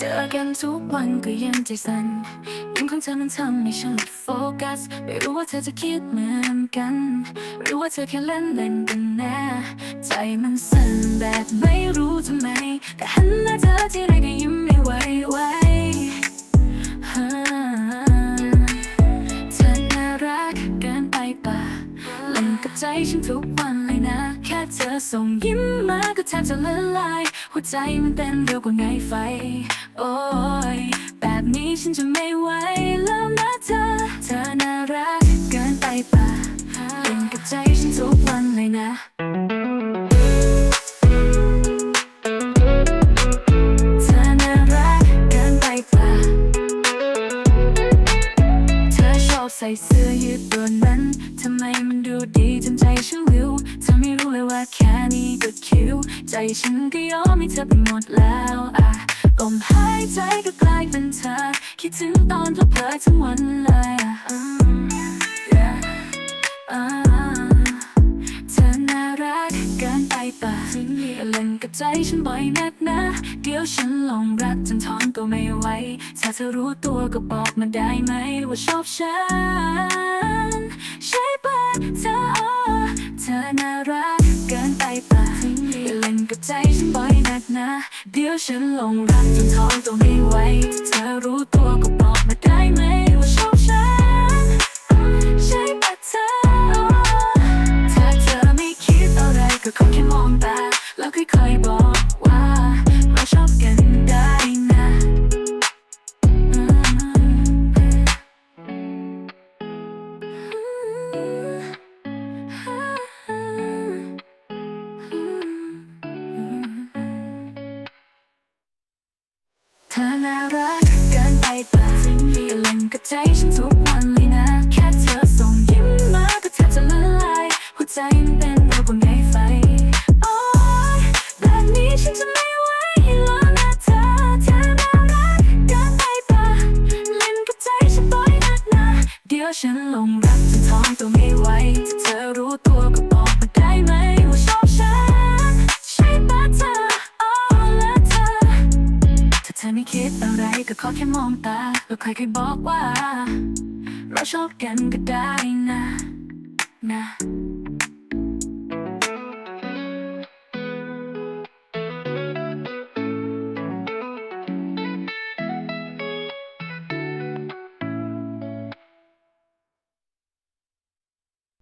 เจอกันทุกวันก็ยังใจสั่นยิ้มของเธอมันทำให้ฉันหลุดโฟกัส ไม่รู้ว่าเธอจะคิดเหมือนกัน หรือว่าเธอแค่เล่นเล่นกันแน่ ใจมันสั่นแบบไม่รู้ทำไมแต่หันหน้าเธอที่ไรก็ยิ้มไม่ไหวไหวฮ่าเธอน่ารักเกินไปป่ะเล่นกับใจฉันทุกวัน นะ แค่เธอส่งยิ้มมาก็แทบจะละลาย หัวใจมันเต้นเร็วกว่าไงไฟ โอ้ย แบบนี้ฉันจะไม่ไหวแล้วนะเธอ เธอน่ารักเกินไปป่ะเล่นกับใจฉันทุกวันเลยนะเธอน่ารักเกินไปปะเธอชอบใส่เสื้อยืดตัวนั้นทำไมมันดูดีจน ใจฉันก็ยอมให้เธอไปหมดแล้วอะลมหายใจก็กลายเป็นเธอ คิดถึงตอนเพลอๆทั้งวันเลยอะ yeah อ่าเธอน่ารักเกินไปปะเล่นกับใจฉันบ่อยนักนะ เดี๋ยวฉันหลงรักจนท้อนก็ไม่ไหว ถ้าเธอรู้ตัวก็บอกมาได้ไหมว่าชอบฉันใช่ นักนะ เดี๋ยวฉันหลงรักจนทองตรงนี้ไว้ เธอรู้ตัวก็บอกมาได้ไหม น่ารักเกินไปป่ะอย่าเล่นกับใจฉันทุกวันเลยนะ แค่เธอส่งยิ้มมาก็แทบจะละลายหัวใจมันเต้นเร็วกว่าไงไฟ โอ๊ยแบบนี้ฉันจะไม่ไหวแล้วนะเธอเธอน่ารักเกินไปป่ะเล่นกับใจฉันบ่อยนักนะ เดี๋ยวฉันลงรักจนท้องตัวไม่ไหวถ้าเธอรู้ตัวก็บอก อไม่คิดอะไรก็ขอแค่มองตาแล้วค่อยๆบอกว่า เราชอบกันก็ได้นะ นะ